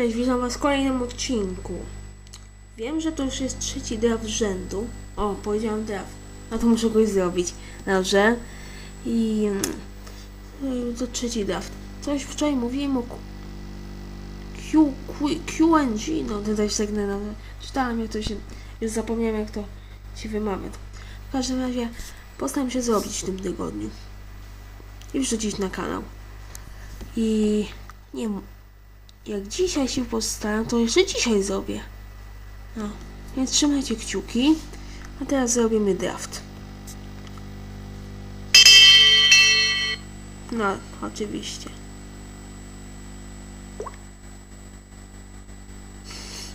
Cześć, witam was w kolejnym odcinku. Wiem, że to już jest trzeci draft rzędu. O, powiedziałam draft. No to muszę go zrobić. Dobrze. I mm, to trzeci draft. Coś wczoraj mówiłem o Q, Q, QNG. No też tak na Czytałem jak to się... Już zapomniałem jak to się wymawia. W każdym razie postaram się zrobić w tym tygodniu. I wrzucić na kanał. I nie jak dzisiaj się postaram, to jeszcze dzisiaj zrobię. No, więc trzymajcie kciuki. A teraz zrobimy draft. No, oczywiście.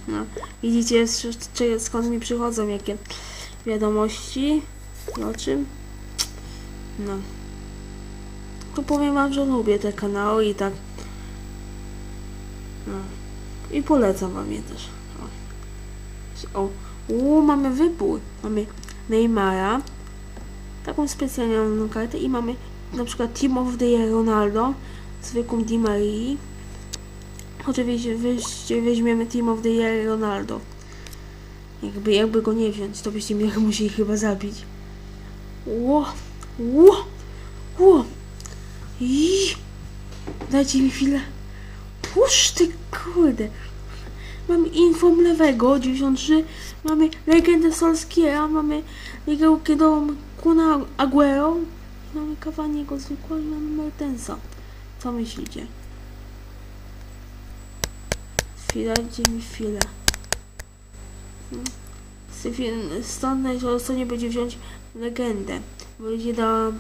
No, widzicie skąd mi przychodzą jakie wiadomości i o czym? No. To powiem wam, że lubię te kanały i tak no. I polecam wam je też. O, o mamy wybór. Mamy Neymara, taką specjalną kartę i mamy na przykład Team of the Year Ronaldo, zwykłą Di Marii. Oczywiście weź- weźmiemy Team of the Year Ronaldo. Jakby, jakby go nie wziąć, to byście mnie musieli chyba zabić. Ło, ło, ło. I dajcie mi chwilę. Pusz ty kurde. Mamy infom lewego 93, mamy legendę Solskiera, mamy ligę kiedową Kuna Aguero, mamy Cavaniego zwykłego i mamy Mertensa. Co myślicie? Chwila, dajcie mi chwilę. Stefan- Stąd najczęściej będzie wziąć legendę, bo będzie dała,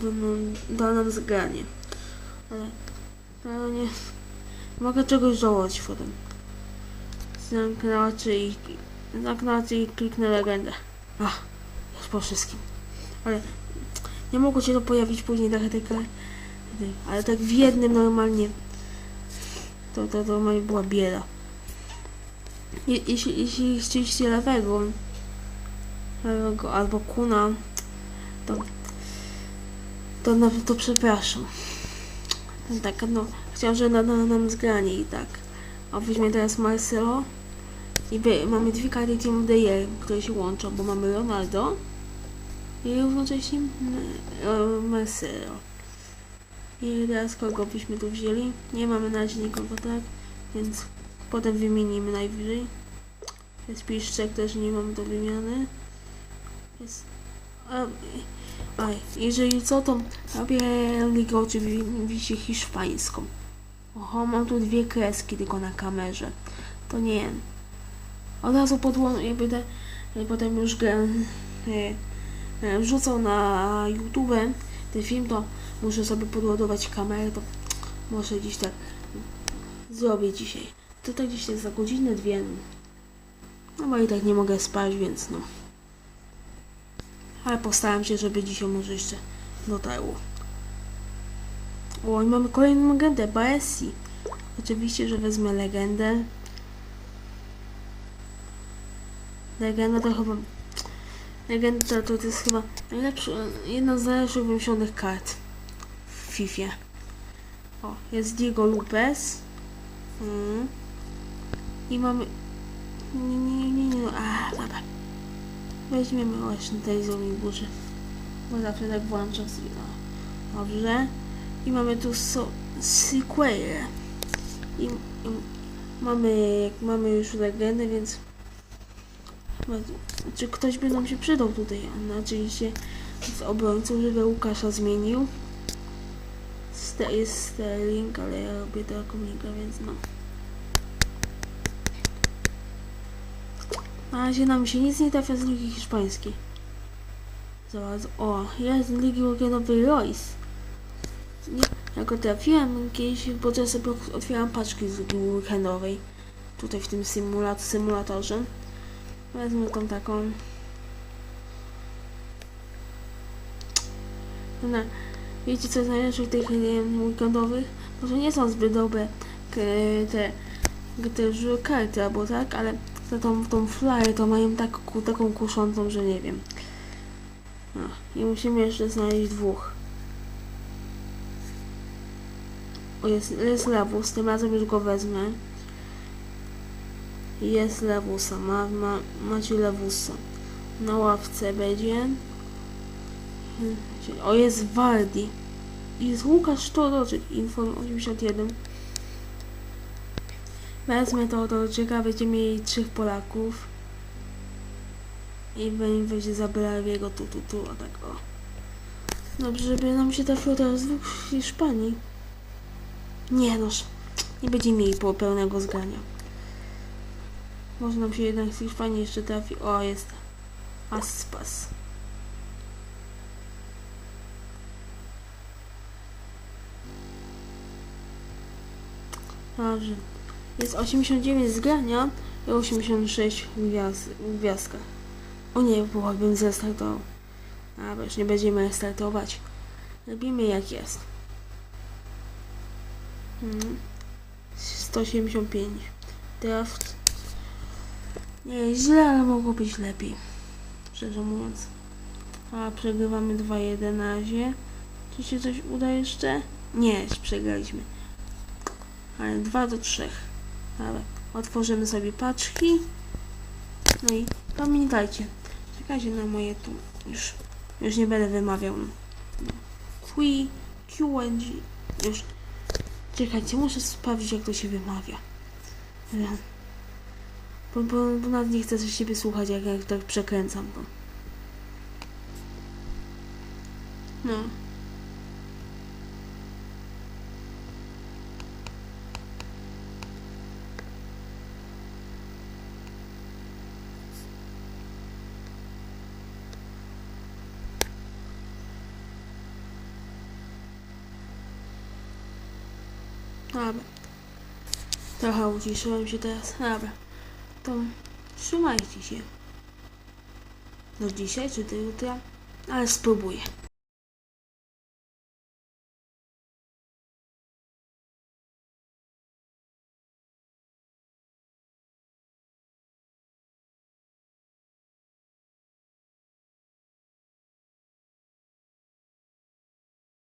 dała nam zgranie. Ale, ale nie... Mogę czegoś żałować potem. Zamknę oczy i... Zamknę oczy i kliknę legendę. Ach, już po wszystkim. Ale nie mogło się to pojawić później tak, tak, ale tak w jednym normalnie to, to, to normalnie była bieda. Je, jeśli, jeśli chcieliście lewego, lewego albo kuna, to to, no, to przepraszam. Tak, no, chciałam, że nada nam zgranie i tak. A weźmie teraz Marcelo. I mamy dwie karty Team of Year, które się łączą, bo mamy Ronaldo i równocześnie e, Marcelo. I teraz kogo byśmy tu wzięli? Nie mamy na razie nikogo, tak? Więc potem wymienimy najwyżej. Jest Piszczek, też nie mamy do wymiany. Jest... A, jeżeli co, to robię ligę oczywiście hiszpańską. Oho, mam tu dwie kreski tylko na kamerze. To nie. Od razu podłączę, jakby te, potem już grę e, e, na YouTube ten film, to muszę sobie podładować kamerę, to może gdzieś tak zrobię dzisiaj. To tak gdzieś tak za godzinę, dwie. No bo i tak nie mogę spać, więc no. Ale postaram się, żeby dzisiaj może jeszcze dotarło. O, i mamy kolejną legendę, Baesi. Oczywiście, że wezmę legendę. Legenda to chyba... Legenda to, jest chyba jedna z najlepszych wymyślonych kart w FIFA. O, jest Diego Lopez. Mm. I mamy... Nie, nie, nie, nie, a, dobra. Weźmiemy właśnie tej zombie burzy. Bo zawsze tak włączam sobie. No. Dobrze. I mamy tu so, sequel. I, I mamy, mamy już legendę, więc ma- czy ktoś by nam się przydał tutaj? No, oczywiście z obrońcą, żeby Łukasza zmienił. Jest Sterling, ale ja robię ligę, więc no. Na razie nam się nic nie trafia z ligi hiszpańskiej. Zobacz, o, jest z ligi Weekendowej Royce. Nie, jako trafiłem kiedyś, bo ja sobie otwieram paczki z ligi weekendowej. Tutaj w tym symulat symulatorze. Wezmę tą taką. No, wiecie co jest najlepsze w tych em, weekendowych? Może nie są zbyt dobre k- te, te żu- karty albo tak, ale za tą, tą flyer to mają tak, taką kuszącą, że nie wiem. No, i musimy jeszcze znaleźć dwóch. O, jest, jest lewus, tym razem już go wezmę. Jest Lewusa, ma, ma, macie Lewusa. Na ławce będzie. O, jest Waldi. Jest Łukasz Toroczyk, Inform 81. Wezmę Toroczyka, będziemy mieli trzech Polaków. I będzie zabrali jego tu, tu, tu, o tak o. Dobrze, żeby nam się trafiło teraz dwóch Hiszpanii. Nie noż, nie będziemy mieli po pełnego zgrania. Może nam się jednak z Hiszpanii jeszcze trafi. O, jest Aspas. Dobrze. Jest 89 zgrania i 86 w gwiaz- w gwiazdkach. O nie, byłabym zrestartował. A, bo już nie będziemy restartować. Robimy jak jest. Hmm. 185. Draft. Nie jest źle, ale mogło być lepiej. Szczerze mówiąc. A, przegrywamy 2-1 na razie. Czy się coś uda jeszcze? Nie, przegraliśmy. Ale 2 do 3. Ale otworzymy sobie paczki. No i pamiętajcie, czekajcie na moje tu. Już, już nie będę wymawiał. Qui, QNG. Już. Czekajcie, muszę sprawdzić jak to się wymawia. Bo, bo, bo nawet nie chcę z siebie słuchać, jak, jak tak przekręcam to. No. Dobra. Trochę uciszyłem się teraz. Dobra. To trzymajcie się. Do dzisiaj czy do jutra. Ale spróbuję.